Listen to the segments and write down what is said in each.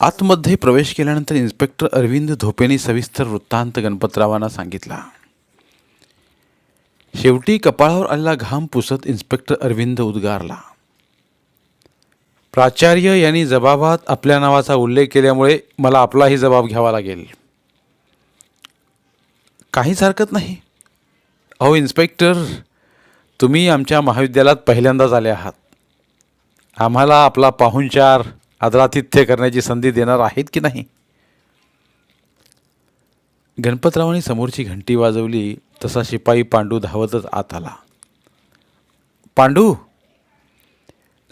आतमध्ये प्रवेश केल्यानंतर इन्स्पेक्टर अरविंद धोपेने सविस्तर वृत्तांत गणपतरावांना सांगितला. शेवटी कपाळावर आलेला घाम पुसत इन्स्पेक्टर अरविंद उद्गारला. प्राचार्य यांनी जबाबात आपल्या नावाचा उल्लेख केल्यामुळे मला आपलाही जबाब घ्यावा लागेल. काहीच हरकत नाही. अहो इन्स्पेक्टर तुम्ही आमच्या महाविद्यालयात पहिल्यांदाच आले आहात. आम्हाला आपला पाहुणचार आदरातिथ्य करण्याची संधी देणार आहेत की नाही? गणपतरावांनी समोरची घंटी वाजवली तसा शिपाई पांडू धावतच आत आला. पांडू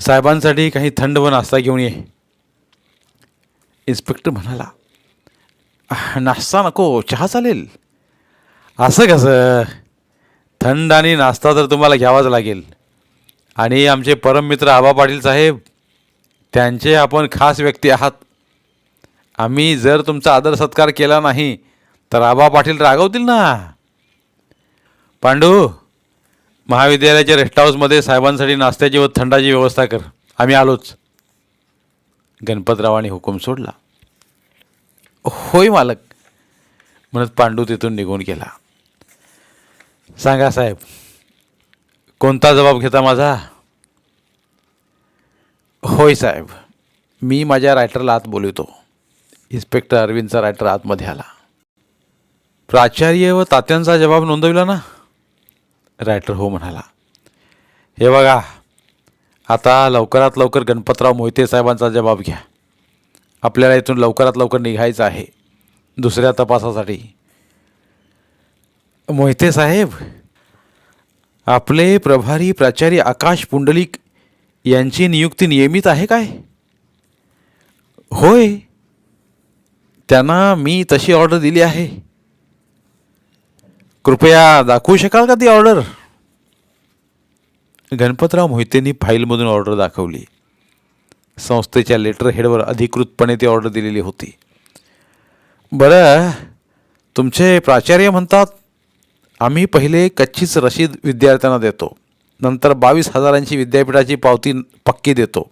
साहेबांसाठी काही थंड व नाश्ता घेऊन ये. इन्स्पेक्टर म्हणाला नाश्ता नको चहा चालेल. असं कसं? थंड आणि नाश्ता तर तुम्हाला घ्यावाच लागेल. आणि आमचे परममित्र आबा पाटील साहेब त्यांचे आपण खास व्यक्ती आहात. आम्ही जर तुमचा आदर सत्कार केला नाही तर आबा पाटील रागवतील ना? पांडू महाविद्यालयाच्या रेस्ट हाऊसमध्ये साहेबांसाठी नाश्त्याची व थंडाची व्यवस्था कर. आम्ही आलोच. गणपतरावांनी हुकूम सोडला. होय मालक म्हणत पांडू तिथून निघून गेला. सांगा साहेब कोणता जबाब घेता माझा? होय साहेब मी माझ्या रायटरला आत बोलवतो. इन्स्पेक्टर अरविंदचा रायटर आतमध्ये आला. प्राचार्य व तात्यांचा जबाब नोंदविला ना? रायटर हो म्हणाला. हे बघा आता लवकरात लवकर गणपतराव मोहिते साहेबांचा जबाब घ्या. आपल्याला इथून लवकरात लवकर निघायचं आहे. दुसऱ्या तपासासाठी. मोहिते साहेब आपले प्रभारी प्राचार्य आकाश पुंडलिक यांची नियुक्ती नियमित आहे काय? होय. त्यांना मी तशी ऑर्डर दिली आहे. कृपया दाखवू शकाल का ती ऑर्डर? गणपतराव मोहितेंनी फाईलमधून ऑर्डर दाखवली. संस्थेच्या लेटर हेडवर अधिकृतपणे ती ऑर्डर दिलेली होती. बरं तुमचे प्राचार्य म्हणतात आम्ही पहिले कच्चीच रशीद विद्यार्थ्यांना देतो. नंतर बावीस हजारांची विद्यापीठाची पावती पक्की देतो.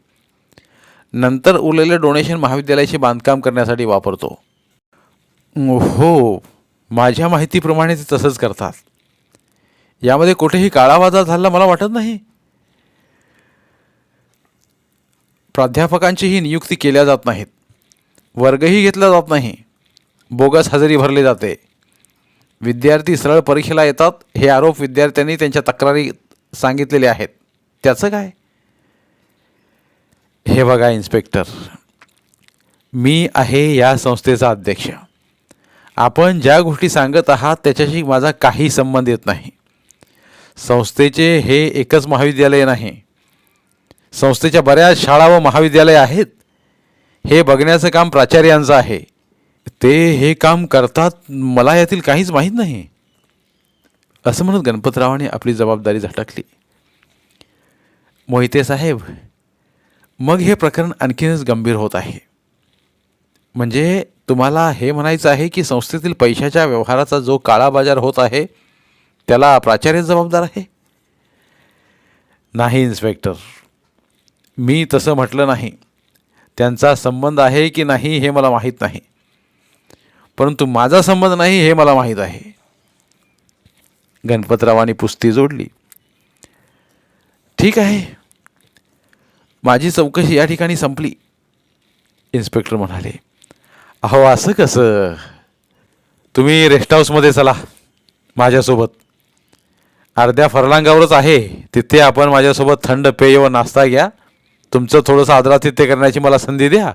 नंतर उरलेले डोनेशन महाविद्यालयाचे बांधकाम करण्यासाठी वापरतो. हो माझ्या माहितीप्रमाणे ते तसंच करतात. यामध्ये कुठेही काळावाजा झाला मला वाटत नाही. प्राध्यापकांचीही नियुक्ती केल्या जात नाहीत. वर्गही घेतला जात नाही. बोगस हजेरी भरली जाते. विद्यार्थी सरळ परीक्षेला येतात हे आरोप विद्यार्थ्यांनी त्यांच्या तक्रारी सांगितलेले आहेत. त्याचं काय? हे बघा इन्स्पेक्टर. मी आहे या संस्थेचा अध्यक्ष. आपण ज्या गोष्टी सांगत आहात त्याच्याशी माझा काही संबंध येत नाही. संस्थेचे हे एकच महाविद्यालय नाही. संस्थेच्या बऱ्याच शाळा व महाविद्यालय आहेत. हे बघण्याचं काम प्राचार्यांचं आहे. ते हे काम करतात मला यातील काहीच माहीत नाही. असं म्हणत गणपतरावाने आपली जबाबदारी झटकली. मोहिते साहेब मग हे प्रकरण आणखीनच गंभीर होत आहे. म्हणजे तुम्हाला हे म्हणायचं आहे की संस्थेतील पैशाच्या व्यवहाराचा जो काळा बाजार होत आहे त्याला प्राचार्य जबाबदार आहे? नाही इन्स्पेक्टर. मी तसं म्हटलं नाही. त्यांचा संबंध आहे की नाही हे मला माहीत नाही. परंतु माझा संबंध नाही हे मला माहीत आहे. गणपतरावांनी पुस्ती जोडली. ठीक आहे. माझी चौकशी या ठिकाणी संपली. इन्स्पेक्टर म्हणाले अहो असं कसं? तुम्ही रेस्ट हाऊसमध्ये चला माझ्यासोबत. अर्ध्या फरलांगावरच आहे. तिथे आपण माझ्यासोबत थंड पेय व नाश्ता घ्या. तुमचं थोडंसं आदरातिथ्य करण्याची मला संधी द्या.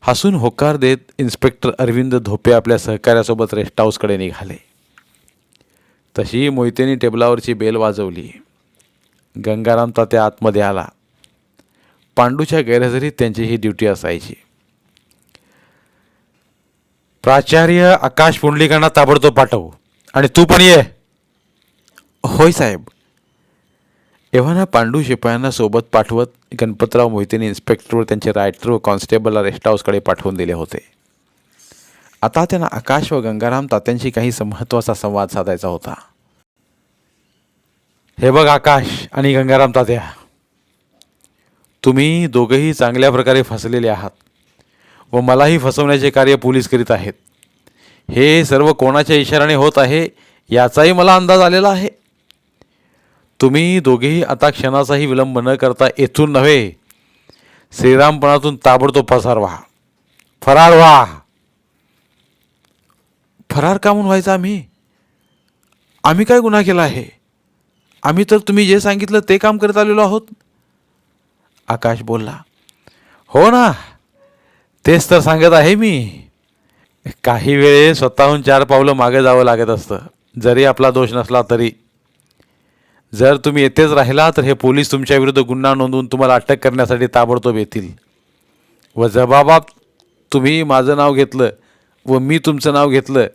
हसून होकार देत इन्स्पेक्टर अरविंद धोपे आपल्या सहकार्यासोबत रेस्ट हाऊसकडे निघाले. तशी मोहितेने टेबलावरची बेल वाजवली. गंगाराम तात्या आतमध्ये आला. पांडूच्या गैरहजेरीत त्यांची ही ड्युटी असायची. प्राचार्य आकाश पुंडलिकांना ताबडतोब पाठव आणि तू पण ये. होय साहेब. एव्हाना पांडू शिपायांना सोबत पाठवत गणपतराव मोहितेने इन्स्पेक्टरवर त्यांचे रायटर व कॉन्स्टेबलला रेस्ट हाऊसकडे पाठवून दिले होते. आता त्यांना आकाश व गंगाराम तात्यांशी काही महत्त्वाचा संवाद साधायचा होता. हे बघ आकाश आणि गंगाराम तात्या. तुम्ही दोघंही चांगल्या प्रकारे फसलेले आहात व मलाही फसवण्याचे कार्य पोलीस करीत आहेत. हे सर्व कोणाच्या इशाऱ्याने होत आहे याचाही मला अंदाज आलेला आहे. तुम्ही दोघेही आता क्षणाचाही विलंब न करता येथून नव्हे. श्रीरामपणातून ताबडतोब पसार व्हा. फरार व्हा. फरार का म्हणून व्हायचा आम्ही? आम्ही काय गुन्हा केला आहे? आम्ही तर तुम्ही जे सांगितलं ते काम करत आलेलो आहोत. आकाश बोलला हो ना तेच तर सांगत आहे मी. काही वेळे स्वतःहून चार पावलं मागे जावं लागत असतं. जरी आपला दोष नसला तरी. जर तुम्ही येथेच राहिला तर हे पोलीस तुमच्या विरुद्ध गुन्हा नोंदवून तुम्हाला अटक करण्यासाठी ताबडतोब येतील. व जबाबात तुम्ही माझं नाव घेतलं व मी तुमचं नाव घेतलं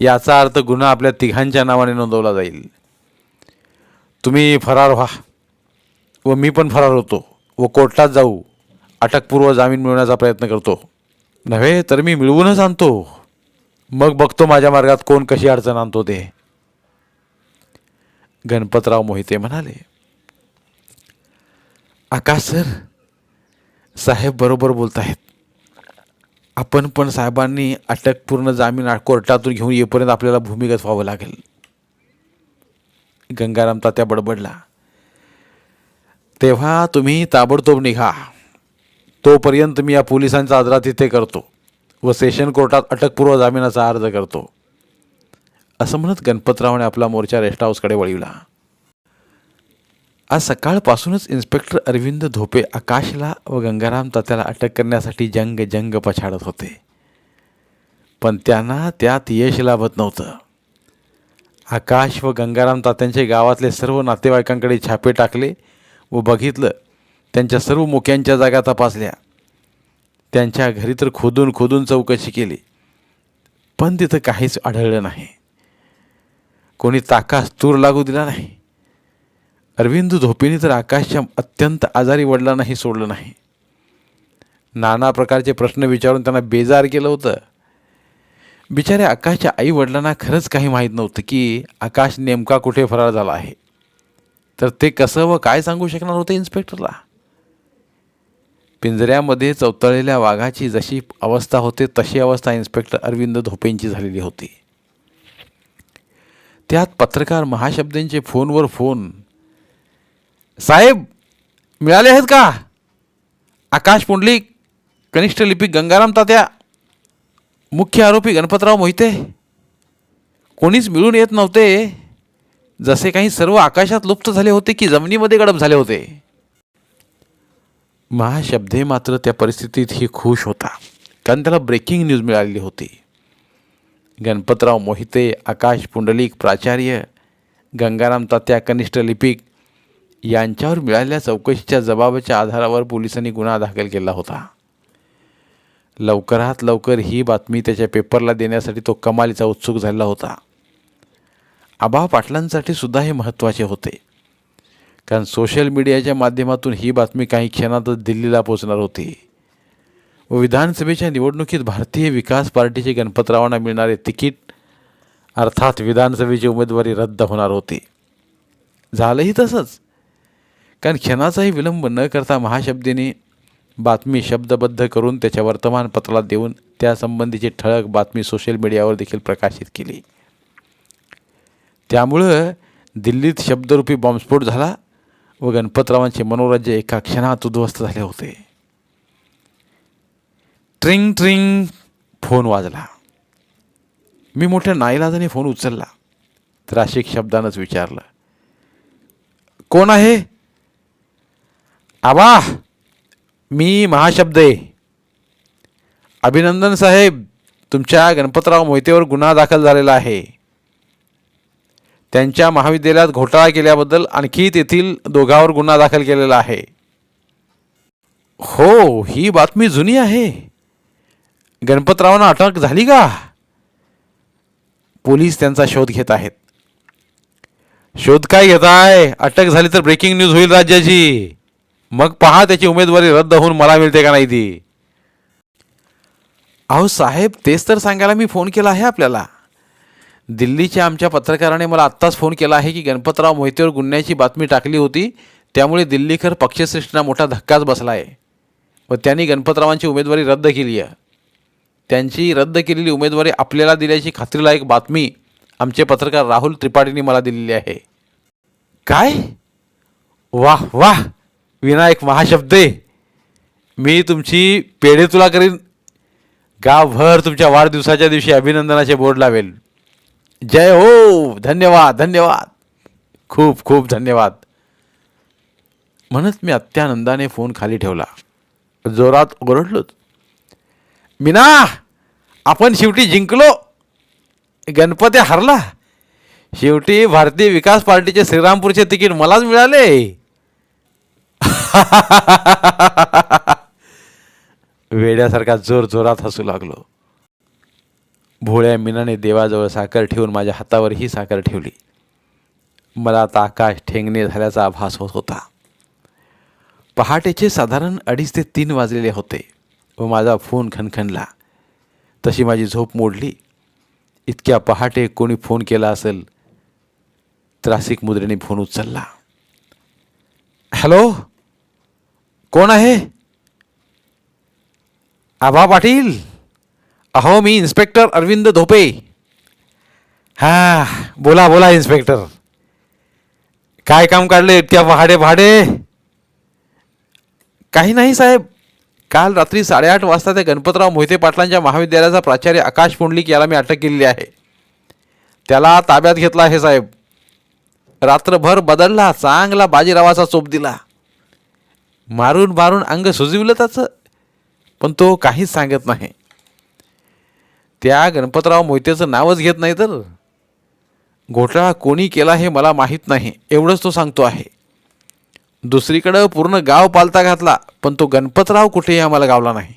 याचा अर्थ गुन्हा आपल्या तिघांच्या नावाने नोंदवला जाईल. तुम्ही फरार व्हा व मी पण फरार होतो व कोर्टात जाऊ अटकपूर्व जामीन मिळवण्याचा प्रयत्न करतो. नव्हे तर मी मिळवूनच आणतो. मग बघतो माझ्या मार्गात कोण कशी अडचण आणतो ते. गणपतराव मोहिते म्हणाले आकाश सर साहेब बरोबर बोलत आहेत आपण पण साहेबांनी अटकपूर्ण जामीन कोर्टातून घेऊन येईपर्यंत आपल्याला भूमिगत व्हावं लागेल. गंगाराम तात्या बडबडला. तेव्हा तुम्ही ताबडतोब निघा. तोपर्यंत मी या पोलिसांचा आदरा तिथे करतो व सेशन कोर्टात अटकपूर्व जामिनाचा अर्ज करतो. असं म्हणत गणपतरावने आपला मोर्चा रेस्ट हाऊसकडे वळविला. आज सकाळपासूनच इन्स्पेक्टर अरविंद धोपे आकाशला व गंगाराम तात्याला अटक करण्यासाठी जंग जंग पछाडत होते. पण त्यांना त्यात यश लाभत नव्हतं. आकाश व गंगाराम तात्यांचे गावातले सर्व नातेवाईकांकडे छापे टाकले व बघितलं त्यांच्या सर्व मुक्यांच्या जागा तपासल्या. त्यांच्या घरी तर खोदून खोदून चौकशी केली पण तिथं काहीच आढळलं नाही. कोणी ताकास तूर लागू दिला नाही. अरविंद धोपेनी तर आकाशच्या अत्यंत आजारी वडिलांनाही सोडलं नाही. नाना प्रकारचे प्रश्न विचारून त्यांना बेजार केलं होतं. बिचाऱ्या आकाशच्या आई वडिलांना खरंच काही माहीत नव्हतं की आकाश नेमका कुठे फरार झाला आहे. तर ते कसं व काय सांगू शकणार होते इन्स्पेक्टरला? पिंजऱ्यामध्ये चौतळलेल्या वाघाची जशी अवस्था होते तशी अवस्था इन्स्पेक्टर अरविंद धोपेंची झालेली होती. त्यात पत्रकार महाशब्देंचे फोनवर फोन साहेब मिळाले आहेत का? आकाश पुंडलिक कनिष्ठ लिपिक गंगाराम तात्या मुख्य आरोपी गणपतराव मोहिते. कोणीच मिळून येत नव्हते. जसे काही सर्व आकाशात लुप्त झाले होते की जमिनीमध्ये गडप झाले होते. महाशब्दे मात्र त्या परिस्थितीत ही खुश होता. कारण त्याला ब्रेकिंग न्यूज मिळालेली होती. गणपतराव मोहिते आकाश पुंडलिक प्राचार्य गंगाराम तात्या कनिष्ठ लिपिक यांच्यावर मिळालेल्या चौकशीच्या जबाबाच्या आधारावर पोलिसांनी गुन्हा दाखल केला होता. लवकरात लवकर ही बातमी त्याच्या पेपरला देण्यासाठी तो कमालीचा उत्सुक झाला होता. आबा पाटलांसाठी सुद्धा हे महत्त्वाचे होते. कारण सोशल मीडियाच्या माध्यमातून ही बातमी काही क्षणातच दिल्लीला पोचणार होती. व विधानसभेच्या निवडणुकीत भारतीय विकास पार्टीचे गणपतरावांना मिळणारे तिकीट अर्थात विधानसभेची उमेदवारी रद्द होणार होती. झालंही तसंच. कारण क्षणाचाही विलंब न करता महाशब्देने बातमी शब्दबद्ध करून त्याच्या वर्तमानपत्राला देऊन त्यासंबंधीची ठळक बातमी सोशल मीडियावर देखील प्रकाशित केली. त्यामुळं दिल्लीत शब्दरूपी बॉम्बस्फोट झाला व गणपतरावांचे मनोराज्य एका क्षणात उद्ध्वस्त झाले होते. ट्रिंग ट्रिंग फोन वाजला. मी मोठ्या नाईलाजाने फोन उचलला. त्राशिक शब्दानंच विचारलं. कोण आहे? आबा मी महाशब्द. आहे अभिनंदन साहेब तुमच्या गणपतराव मोहितेवर गुन्हा दाखल झालेला आहे. त्यांच्या महाविद्यालयात घोटाळा केल्याबद्दल आणखी तेथील दोघांवर गुन्हा दाखल केलेला आहे. हो ही बातमी जुनी आहे. गणपतरावांना अटक झाली का? पोलीस त्यांचा शोध घेत आहेत. शोध काय घेताय? अटक झाली तर ब्रेकिंग न्यूज होईल राज्याची. मग पहा त्याची उमेदवारी रद्द होऊन मला मिळते का नाही ती. अहो साहेब तेच तर सांगायला मी फोन केला आहे आपल्याला. दिल्लीच्या आमच्या पत्रकाराने मला आत्ताच फोन केला आहे की गणपतराव मोहितेवर गुन्ह्याची बातमी टाकली होती त्यामुळे दिल्लीकर पक्षश्रेष्ठींना मोठा धक्काच बसला आहे व त्यांनी गणपतरावांची उमेदवारी रद्द केली आहे. त्यांची रद्द केलेली उमेदवारी आपल्याला दिल्याची खात्रीलायक बातमी आमचे पत्रकार राहुल त्रिपाठींनी मला दिलेली आहे. काय? वाह वाह! विनायक महाशब्दे मी तुमची पेढे तुला करीन. गावभर तुमच्या वाढदिवसाच्या दिवशी अभिनंदनाचे बोर्ड लावेल. जय हो धन्यवाद धन्यवाद. खूप खूप धन्यवाद. म्हणत मी अत्यानंदाने फोन खाली ठेवला. जोरात ओरडलोच मीना आपण शेवटी जिंकलो. गणपती हरला. शेवटी भारतीय विकास पार्टीचे श्रीरामपूरचे तिकीट मलाच मिळाले. वेड्यासारखा जोर जोरात हसू लागलो. भोळ्या मीनाने देवाजवळ साखर ठेवून माझ्या हातावर ही साखर ठेवली. मला आता आकाश ठेंगणे झाल्याचा आभास होत होता. पहाटेचे साधारण अडीच ते तीन वाजलेले होते व माझा फोन खणखणला तशी माझी झोप मोडली. इतक्या पहाटे कोणी फोन केला असेल त्रासिक मुद्रेने फोन उचलला. हॅलो? कोण आहे? आभा पाटील. अहो मी इन्स्पेक्टर अरविंद धोपे. हां बोला बोला इन्स्पेक्टर. काय काम काढले इतक्या पहाडे पहाडे? काही नाही साहेब. काल रात्री साडेआठ वाजता त्या गणपतराव मोहिते पाटलांच्या महाविद्यालयाचा प्राचार्य आकाश पुंडलिक याला मी अटक केलेली आहे. त्याला ताब्यात घेतला आहे साहेब. रात्रभर बदलला चांगला बाजीरावाचा चोप दिला. मारून मारून अंग सुजविलं त्याचं. पण तो काहीच सांगत नाही. त्या गणपतराव मोहितेचं नावच घेत नाही तर? घोटाळा कोणी केला हे मला माहीत नाही. एवढंच तो सांगतो आहे. दुसरीकडं पूर्ण गाव पालता घातला पण तो गणपतराव कुठेही आम्हाला गावला नाही.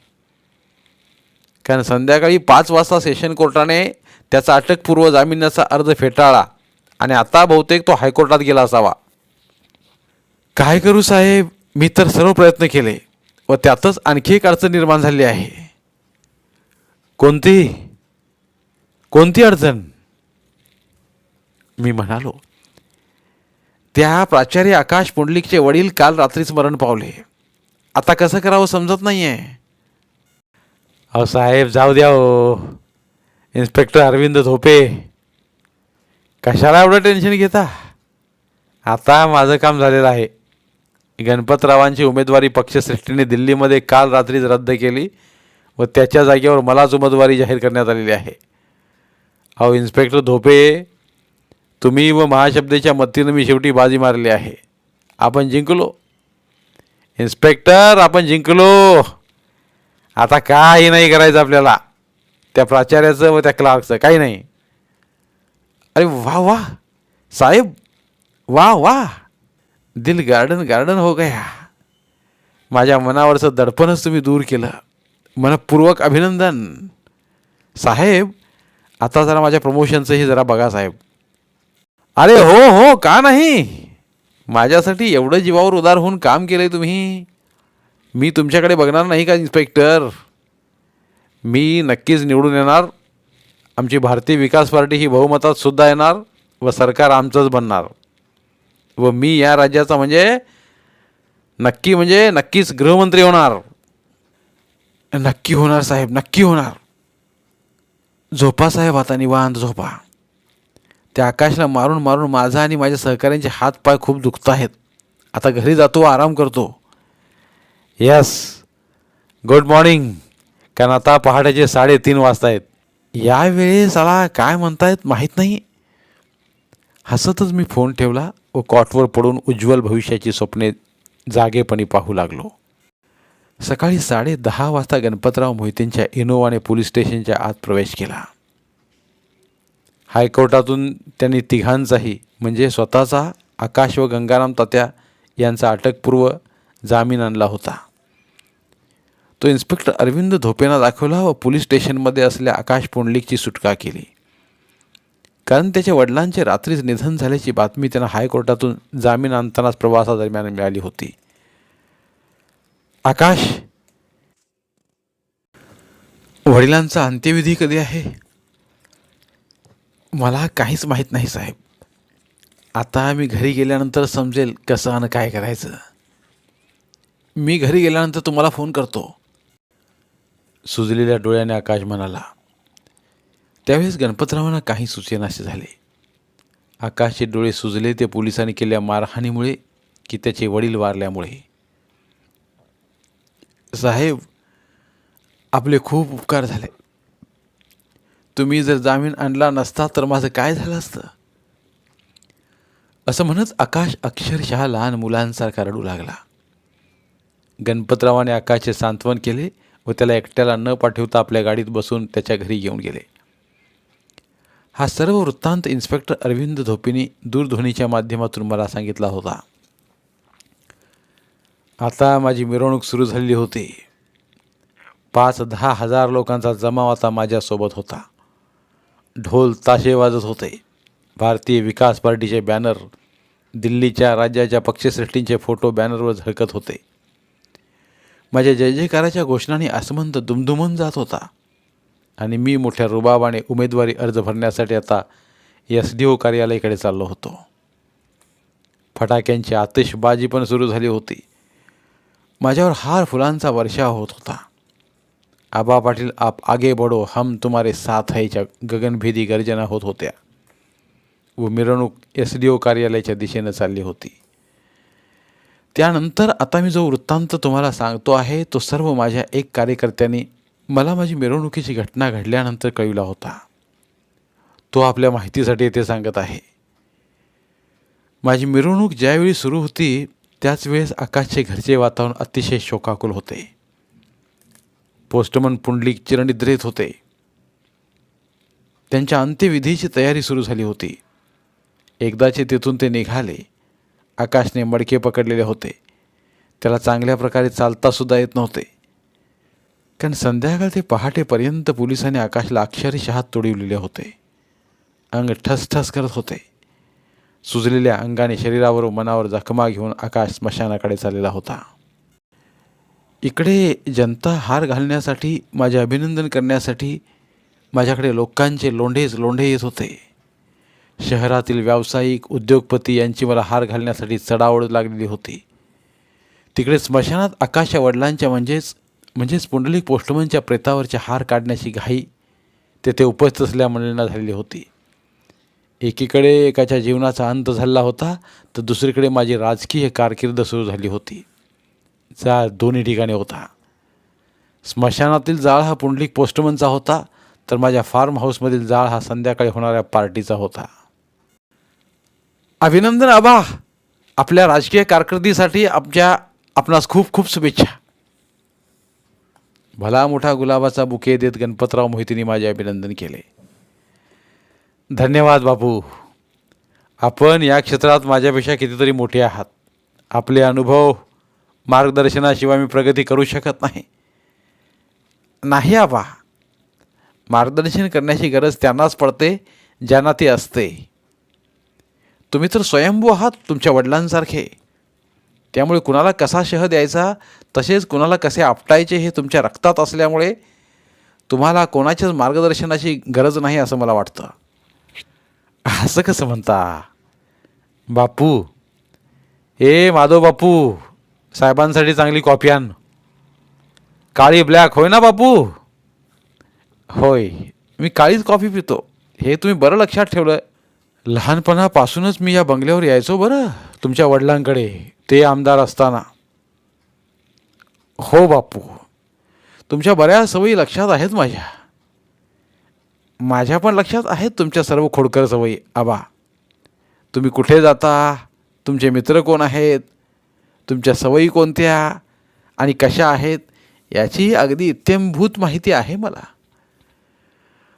कारण संध्याकाळी पाच वाजता सेशन कोर्टाने त्याचा अटकपूर्व जामिनाचा अर्ज फेटाळला आणि आता बहुतेक तो हायकोर्टात गेला असावा. काय करू साहेब? मी तर सर्व प्रयत्न केले व त्यातच आणखी एक अडचण निर्माण झाली आहे. कोणती? कोणती अडचण? मी म्हणालो त्या प्राचार्य आकाश पुंडलिकचे वडील काल रात्रीच मरण पावले. आता कसं करावं समजत नाही आहे अहो साहेब जाऊ द्या हो. इन्स्पेक्टर अरविंद झोपे. कशाला एवढं टेन्शन घेता? आता माझं काम झालेलं आहे. गणपतरावांची उमेदवारी पक्षश्रेष्ठीने दिल्लीमध्ये काल रात्रीच रद्द केली व त्याच्या जागेवर मलाच उमेदवारी जाहीर करण्यात आलेली आहे. अहो इन्स्पेक्टर धोपे तुम्ही व महाशब्देच्या मतीनं मी शेवटी बाजी मारली आहे. आपण जिंकलो. इन्स्पेक्टर आपण जिंकलो. आता काही नाही करायचं आपल्याला. त्या प्राचार्याचं व त्या क्लार्कचं काही नाही. अरे वा वा. साहेब वा वा. दिल गार्डन गार्डन हो गया. माझ्या मनावरचं दडपणच तुम्ही दूर केलं. मनपूर्वक अभिनंदन. साहेब आता जरा माझ्या प्रमोशनचंही जरा बघा साहेब. अरे हो हो का नाही? माझ्यासाठी एवढं जीवावर उदार होऊन काम केलं आहे तुम्ही. मी तुमच्याकडे बघणार नाही का इन्स्पेक्टर मी नक्कीच निवडून येणार. आमची भारतीय विकास पार्टी ही बहुमतात सुद्धा येणार व सरकार आमचंच बनणार. व मी या राज्याचा म्हणजे नक्की म्हणजे नक्कीच गृहमंत्री होणार. नक्की होणार साहेब नक्की होणार. झोपा साहेब आता निवांत झोपा. त्या आकाशला मारून मारून माझा आणि माझ्या सहकाऱ्यांचे हात पाय खूप दुखत आहेत. आता घरी जातो आराम करतो. यस गुड मॉर्निंग कारण आता पहाटेचे साडेतीन वाजता आहेत. यावेळी साला काय म्हणतायत माहीत नाही. हसतच मी फोन ठेवला. व कॉटवर पडून उज्ज्वल भविष्याची स्वप्ने जागेपणी पाहू लागलो. सकाळी साडे दहा वाजता गणपतराव मोहितेंच्या इनोवाने पोलीस स्टेशनच्या आत प्रवेश केला. हायकोर्टातून त्यांनी तिघांचाही म्हणजे स्वतःचा आकाश व गंगाराम तात्या यांचा अटकपूर्व जामीन आणला होता. तो इन्स्पेक्टर अरविंद धोपेना दाखवला व पोलीस स्टेशनमध्ये असलेल्या आकाश पुंडलिकची सुटका केली. कारण त्याच्या वडिलांचे रात्रीच निधन झाल्याची बातमी त्यांना हायकोर्टातून जामीन आणतानाच प्रवासादरम्यान मिळाली होती. आकाश? वडिलांचा अंत्यविधी कधी आहे? मला काहीच माहीत नाही साहेब. आता मी घरी गेल्यानंतर समजेल कसं आणि काय करायचं. मी घरी गेल्यानंतर तुम्हाला फोन करतो. सुजलेल्या डोळ्याने आकाश म्हणाला त्यावेळेस गणपतरावांना काही सुचेनासे झाले. आकाशचे डोळे सुजले ते पोलिसांनी केलेल्या मारहाणीमुळे की त्याचे वडील वारल्यामुळे. साहेब आपले खूप उपकार झाले. तुम्ही जर जामीन आणला नसता तर माझं काय झालं असतं? असं म्हणत आकाश अक्षरशः लहान मुलांसारखा रडू लागला. गणपतरावाने आकाशचे सांत्वन केले व त्याला एकट्याला न पाठवता आपल्या गाडीत बसून त्याच्या घरी घेऊन गेले. हा सर्व वृत्तांत इन्स्पेक्टर अरविंद धोपेनी दूरध्वनीच्या माध्यमातून मला सांगितला होता. आता माझी मिरवणूक सुरू झालेली होती. पाच दहा हजार लोकांचा जमाव आता माझ्यासोबत होता. ढोल ताशे वाजत होते. भारतीय विकास पार्टीचे बॅनर दिल्लीच्या राज्याच्या पक्षश्रेष्ठींचे फोटो बॅनरवर झळकत होते. माझ्या जय जयकाराच्या घोषणांनी आसमंत दुमदुमून जात होता. आणि मी मोठ्या रुबाबाने उमेदवारी अर्ज भरण्यासाठी आता एस डी ओ कार्यालयाकडे चाललो होतो. फटाक्यांची आतिषबाजी पण सुरू झाली होती. माझ्यावर हार फुलांचा वर्षाव होत होता. आबा पाटील आप आगे बढो हम तुम्हारे साथ हैच्या गगनभेदी गर्जना होत होत्या. व मिरवणूक एस डी ओ कार्यालयाच्या दिशेनं चालली होती. त्यानंतर आता मी जो वृत्तांत तुम्हाला सांगतो आहे तो सर्व माझ्या एक कार्यकर्त्यांनी मला माझी मिरवणुकीची घटना घडल्यानंतर कळविला होता. तो आपल्या माहितीसाठी येथे सांगत आहे. माझी मिरवणूक ज्यावेळी सुरू होती त्याच वेळेस आकाशचे घरचे वातावरण अतिशय शोकाकुल होते. पोस्टमन पुंडलिक चिरनिद्रेत होते. त्यांच्या अंत्यविधीची तयारी सुरू झाली होती. एकदाचे तिथून ते निघाले. आकाशने मडके पकडलेले होते. त्याला चांगल्या प्रकारे चालतासुद्धा येत नव्हते. कारण संध्याकाळ ते पहाटेपर्यंत पोलिसांनी आकाशला अक्षरशः तोडविलेले होते. अंग ठसठस करत होते. सुजलेल्या अंगाने शरीरावर मनावर जखमा घेऊन आकाश स्मशानाकडे चाललेला होता. इकडे जनता हार घालण्यासाठी माझे अभिनंदन करण्यासाठी माझ्याकडे लोकांचे लोंढेच लोंढे येत होते. शहरातील व्यावसायिक उद्योगपती यांची मला हार घालण्यासाठी चढावड लागलेली होती. तिकडे स्मशानात आकाशच्या वडिलांच्या म्हणजेच म्हणजेच पुंडलिक पोस्टमनच्या प्रेतावरचे हार काढण्याची घाई तेथे उपस्थित असल्या मंडळींना झालेली होती. एकीकडे एकाच्या जीवनाचा अंत झाला होता तर दुसरीकडे माझी राजकीय कारकीर्द सुरू झाली होती. जा दोन्ही ठिकाणी होता. स्मशानातील जाळ हा पुंडलिक पोस्टमनचा होता तर माझ्या फार्म हाऊसमधील जाळ हा संध्याकाळी होणाऱ्या पार्टीचा होता. अभिनंदन आबा! आपल्या राजकीय कारकिर्दीसाठी आमच्या आपणास खूप खूप शुभेच्छा. भला मोठा गुलाबाचा बुके देत गणपतराव मोहितींनी माझे अभिनंदन केले. धन्यवाद बापू. आपण या क्षेत्रात माझ्यापेक्षा कितीतरी मोठे आहात. आपले अनुभव मार्गदर्शनाशिवाय मी प्रगती करू शकत नाही. नाही आबा. मार्गदर्शन करण्याची गरज त्यांनाच पडते ज्यांना ती असते. तुम्ही तर स्वयंभू आहात तुमच्या वडिलांसारखे. त्यामुळे कुणाला कसा शह द्यायचा तसेच कुणाला कसे आपटायचे हे तुमच्या रक्तात असल्यामुळे तुम्हाला कोणाच्याच मार्गदर्शनाची गरज नाही असं मला वाटतं. असं कसं म्हणता? बापू. ए माधव बापू साहेबांसाठी चांगली कॉपी आण. काळी ब्लॅक होय ना बापू? होय. मी काळीच कॉफी पितो. हे तुम्ही बरं लक्षात ठेवलं लहानपणापासूनच मी या बंगल्यावर यायचो बरं तुमच्या वडिलांकडे ते आमदार असताना. हो बापू तुमच्या बऱ्याच सवयी लक्षात आहेत माझ्या. माझ्या पण लक्षात आहेत तुमच्या सर्व खोडकर सवयी. आबा तुम्ही कुठे जाता? तुमचे मित्र कोण आहेत? तुमच्या सवयी कोणत्या? आणि कशा आहेत? याची अगदी इत्यंभूत माहिती आहे मला.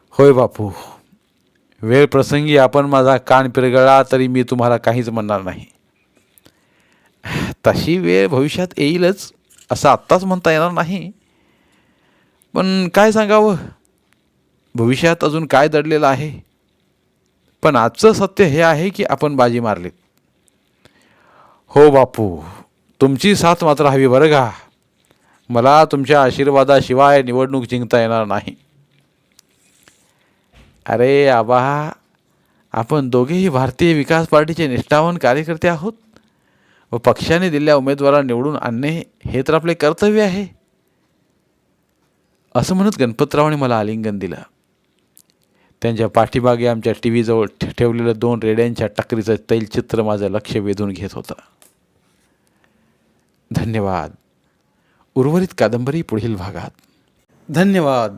होय बापू वेळ प्रसंगी आपण माझा कान पिरगळा तरी मी तुम्हाला काहीच म्हणणार नाही. तशी वेळ भविष्यात येईलच असं आत्ताच म्हणता येणार नाही. पण काय सांगावं? भविष्यात अजून काय दडलेलं आहे? पण आजचं सत्य हे आहे की आपण बाजी मारलीत. हो बापू तुमची साथ मात्र हवी बरं का? मला तुमच्या आशीर्वादाशिवाय निवडणूक जिंकता येणार नाही. अरे आबा आपण दोघेही भारतीय विकास पार्टीचे निष्ठावान कार्यकर्ते आहोत. व पक्षाने दिलेल्या उमेदवाराला निवडून आणणे हे तर आपले कर्तव्य आहे. असं म्हणत गणपतरावाने मला आलिंगन दिलं. त्यांच्या पाठीमागे आमच्या टी व्हीजवळ ठे ठेवलेलं दोन रेड्यांच्या टकरीचं तैलचित्र माझं लक्ष वेधून घेत होतं. धन्यवाद. उर्वरित कादंबरी पुढील भागात. धन्यवाद.